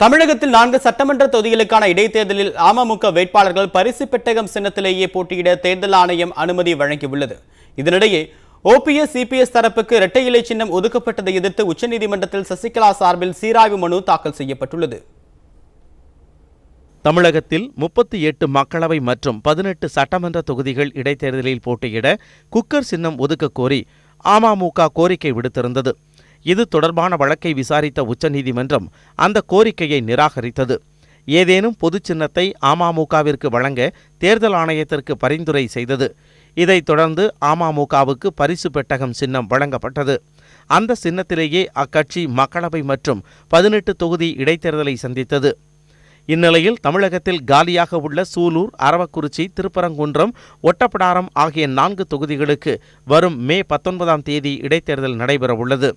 தமிழகத்தில் நான்கு சட்டமன்ற தொகுதிகளுக்கான இடைத்தேர்தலில் அமமுக வேட்பாளர்கள் பரிசு பெட்டகம் சின்னத்திலேயே போட்டியிட தேர்தல் ஆணையம் அனுமதி வழங்கியுள்ளது. இதனிடையே ஓபிஎஸ் சிபிஎஸ் தரப்புக்கு இரட்டை இலை சின்னம் ஒதுக்கப்பட்டதை எதிர்த்து உச்சநீதிமன்றத்தில் சசிகலா சார்பில் சீராய்வு மனு தாக்கல் செய்யப்பட்டுள்ளது. தமிழகத்தில் முப்பத்தி எட்டு மக்களவை மற்றும் பதினெட்டு சட்டமன்ற தொகுதிகள் இடைத்தேர்தலில் போட்டியிட குக்கர் சின்னம் ஒதுக்க கோரி அமமுக கோரிக்கை விடுத்திருந்தது. இது தொடர்பான வழக்கை விசாரித்த உச்சநீதிமன்றம் அந்த கோரிக்கையை நிராகரித்தது. ஏதேனும் பொது சின்னத்தை அமமுகவிற்கு வழங்க தேர்தல் ஆணையத்திற்கு பரிந்துரை செய்தது. இதைத் தொடர்ந்து அமமுகவுக்கு பரிசு பெட்டகம் சின்னம் வழங்கப்பட்டது. அந்த சின்னத்திலேயே அக்கட்சி மக்களவை மற்றும் பதினெட்டு தொகுதி இடைத்தேர்தலை சந்தித்தது. இந்நிலையில் தமிழகத்தில் காலியாக உள்ள சூலூர் அரவக்குறிச்சி திருப்பரங்குன்றம் ஒட்டப்பிடாரம் ஆகிய நான்கு தொகுதிகளுக்கு வரும் மே பத்தொன்பதாம் தேதி இடைத்தேர்தல் நடைபெறவுள்ளது.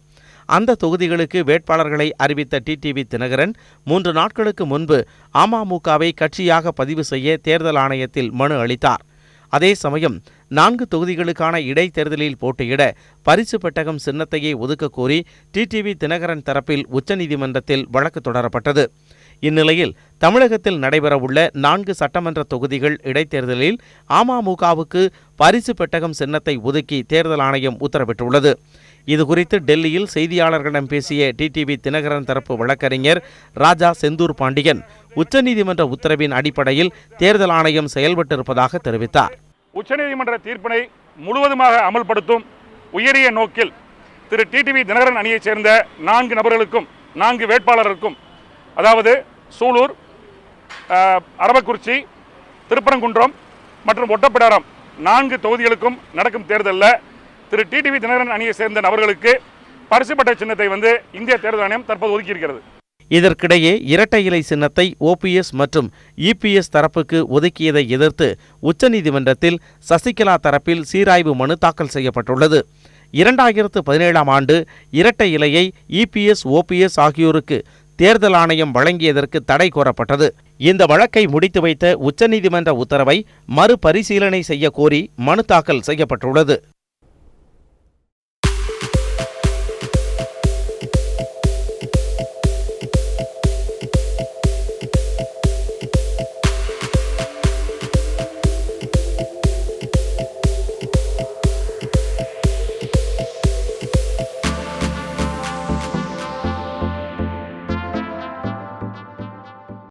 அந்த தொகுதிகளுக்கு வேட்பாளர்களை அறிவித்த டிடிவி தினகரன் மூன்று நாட்களுக்கு முன்பு அமமுகவை கட்சியாக பதிவு செய்ய தேர்தல் ஆணையத்தில் மனு அளித்தார். அதே சமயம் நான்கு தொகுதிகளுக்கான இடைத்தேர்தலில் போட்டியிட பரிசு பெட்டகம் சின்னத்தையே ஒதுக்கக் கோரி டிடிவி தினகரன் தரப்பில் உச்சநீதிமன்றத்தில் வழக்கு தொடரப்பட்டது. இந்நிலையில் தமிழகத்தில் நடைபெறவுள்ள நான்கு சட்டமன்ற தொகுதிகள் இடைத்தேர்தலில் அமமுகவுக்கு பரிசு பெட்டகம் சின்னத்தை ஒதுக்கி தேர்தல் ஆணையம் உத்தரவிட்டுள்ளது. இதுகுறித்து டெல்லியில் செய்தியாளர்களிடம் பேசிய டிடிவி தினகரன் தரப்பு வழக்கறிஞர் ராஜா செந்தூர் பாண்டியன் உச்சநீதிமன்ற உத்தரவின் அடிப்படையில் தேர்தல் ஆணையம் செயல்பட்டிருப்பதாக தெரிவித்தார். உச்சநீதிமன்ற தீர்ப்பினை முழுவதுமாக அமல்படுத்தும் உயரிய நோக்கில் திரு டிடிவி தினகரன் அணியைச் சேர்ந்த நான்கு நபர்களுக்கும் நான்கு வேட்பாளருக்கும் அதாவது சூலூர் அரவக்குறிச்சி திருப்பரங்குன்றம் மற்றும் ஒட்டப்பிடாரம் நான்கு தொகுதிகளுக்கும் நடக்கும் தேர்தலில் திரு டிடிவி தினகரன் அணியை சேர்ந்த நபர்களுக்கு பரிசுப்பட்ட சின்னத்தை வந்து இந்திய தேர்தல் ஆணையம் தற்போது ஒதுக்கியிருக்கிறது. இதற்கிடையே இரட்டை இலை சின்னத்தை ஓபிஎஸ் மற்றும் இபிஎஸ் தரப்புக்கு ஒதுக்கியதை எதிர்த்து உச்சநீதிமன்றத்தில் சசிகலா தரப்பில் சீராய்வு மனு தாக்கல் செய்யப்பட்டுள்ளது. இரண்டாயிரத்து பதினேழாம் ஆண்டு இரட்டை இலையை இபிஎஸ் ஓபிஎஸ் ஆகியோருக்கு தேர்தல் ஆணையம் வழங்கியதற்கு தடை கோரப்பட்டது. இந்த வழக்கை முடித்து வைத்த உச்சநீதிமன்ற உத்தரவை மறுபரிசீலனை செய்ய கோரி மனு தாக்கல் செய்யப்பட்டுள்ளது.